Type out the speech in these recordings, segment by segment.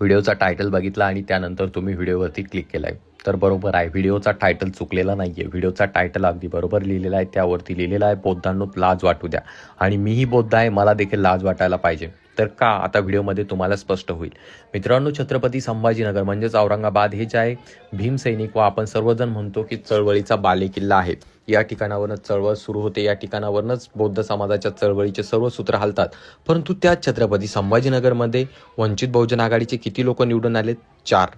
व्हिडिओचा title बघितला आणि त्यानंतर तुम्ही व्हिडिओवरती क्लिक केला आहे तर बरोबर आहे व्हिडिओचा टायटल चुकलेला नाही आहे व्हिडिओचा टायटल अगदी बरोबर लिहिलेला आहे त्यावरती लिहिलेला आहे बौद्धांनो लाज वाटू द्या. आणि मीही बौद्ध आहे मला देखील लाज वाटायला पाहिजे. तर का आता व्हिडिओमध्ये तुम्हाला स्पष्ट होईल? मित्रांनो छत्रपती संभाजीनगर म्हणजेच औरंगाबाद हे जे आहे भीमसैनिक व आपण सर्वजण म्हणतो की चळवळीचा बालेकिल्ला आहे. या ठिकाणावरच चळवळ सुरू होते. या ठिकाणावरनच बौद्ध समाजाच्या चळवळीचे सर्व सूत्र हालतात. परंतु त्याच छत्रपती संभाजीनगरमध्ये वंचित बहुजन आघाडीचे किती लोक निवडून आले चार.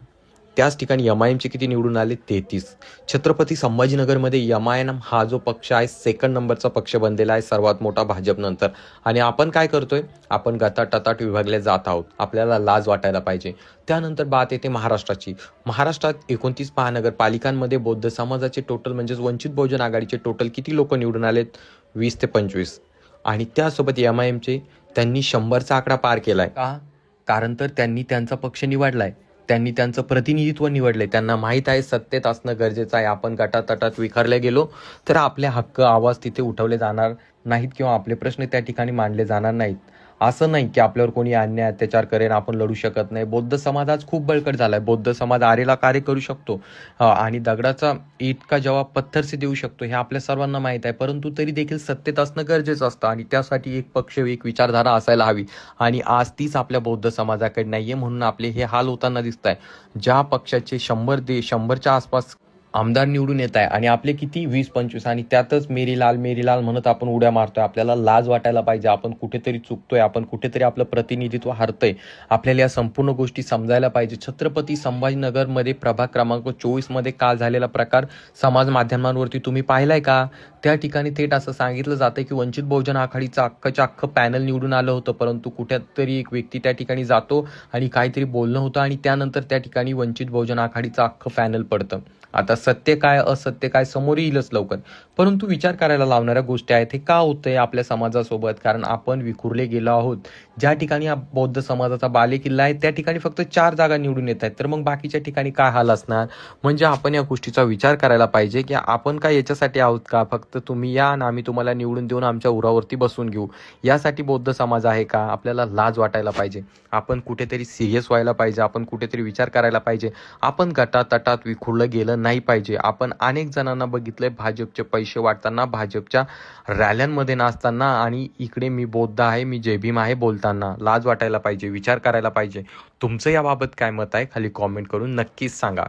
त्याच ठिकाणी एम आय एमचे किती निवडून आले? तेहतीस. छत्रपती संभाजीनगरमध्ये एम आय एम हा जो पक्ष आहे सेकंड नंबरचा पक्ष बनलेला आहे सर्वात मोठा भाजपनंतर आणि आपण काय करतोय? आपण गटाटटाट विभागले जात आहोत. आपल्याला लाज वाटायला पाहिजे. त्यानंतर बात येते महाराष्ट्राची. महाराष्ट्रात एकोणतीस महानगरपालिकांमध्ये बौद्ध समाजाचे टोटल म्हणजेच वंचित बहुजन आघाडीचे टोटल किती लोक निवडून आलेत? वीस ते पंचवीस. आणि त्यासोबत एम आय एमचे त्यांनी शंभरचा आकडा पार केलाय. का? कारण तर त्यांनी त्यांचा पक्ष निवडलाय. त्यांनी त्यांचं प्रतिनिधित्व निवडले त्यांना माहीत आहे सत्तेत असणं गरजेचं आहे. आपण गटातटात विखरले गेलो तर आपले हक्क आवाज तिथे उठवले जाणार नाहीत किंवा आपले प्रश्न त्या ठिकाणी मांडले जाणार नाहीत. असं नाही की आपल्यावर कोणी अन्याय अत्याचार करेन आपण लढू शकत नाही. बौद्ध समाज आज खूप बळकट झालाय. बौद्ध समाज आरेला कार्य करू शकतो. आणि दगडाचा इतका जवाब पत्थरसे देऊ शकतो हे आपल्या सर्वांना माहीत आहे. परंतु तरी देखील सत्तेत असणं गरजेचं असतं आणि त्यासाठी एक पक्ष एक विचारधारा असायला हवी. आणि आज तीच आपल्या बौद्ध समाजाकडे नाहीये म्हणून आपले हे हाल होताना दिसत आहे ज्या पक्षाचे शंभर दे शंभरच्या आसपास आमदार निवडून येत आहे आणि आपले किती? वीस पंचवीस आणि त्यातच मेरी लाल मेरी लाल म्हणत आपण उड्या मारतोय. आपल्याला लाज वाटायला पाहिजे. आपण कुठेतरी चुकतोय. आपण कुठेतरी आपलं प्रतिनिधित्व हरतोय. आपल्याला या संपूर्ण गोष्टी समजायला पाहिजे. छत्रपती संभाजीनगरमध्ये प्रभाग क्रमांक चोवीसमध्ये काल झालेला प्रकार समाज माध्यमांवरती तुम्ही पाहिलाय का? त्या ठिकाणी थेट असं सांगितलं जातं की वंचित बहुजन आघाडीचं अख्खच्या अख्खं पॅनल निवडून आलं होतं. परंतु कुठेतरी एक व्यक्ती त्या ठिकाणी जातो आणि काहीतरी बोलणं होतं आणि त्यानंतर त्या ठिकाणी वंचित बहुजन आघाडीचं अख्खं पॅनल पडतं. आता सत्य काय असत्य काय समोर येईलच लवकर. परंतु विचार करायला लावणाऱ्या गोष्टी आहेत हे का होतंय आपल्या समाजासोबत? कारण आपण विखुरले गेलो आहोत. ज्या ठिकाणी बौद्ध समाजाचा बालेकिल्ला आहे त्या ठिकाणी फक्त चार जागा निवडून येत आहेत. तर मग बाकीच्या ठिकाणी काय हाल असणार? म्हणजे आपण या गोष्टीचा विचार करायला पाहिजे की आपण काय याच्यासाठी आहोत का? फक्त तुम्ही या आणि आम्ही तुम्हाला निवडून देऊन आमच्या उरावरती बसून घेऊ. यासाठी बौद्ध समाज आहे का? आपल्याला लाज वाटायला पाहिजे. आपण कुठेतरी सिरियस व्हायला पाहिजे. आपण कुठेतरी विचार करायला पाहिजे. आपण गटातटात विखुरलं गेलं नाही पाहिजे. आपण अनेक जणांना बघितलंय भाजपचे पैसे वाटताना भाजपच्या रॅल्यांमध्ये नाचताना आणि इकडे मी बौद्ध आहे मी जय भीम आहे बोलताना. लाज वाटायला पाहिजे विचार करायला पाहिजे. तुमचं याबाबत काय मत आहे? खाली कॉमेंट करून नक्कीच सांगा.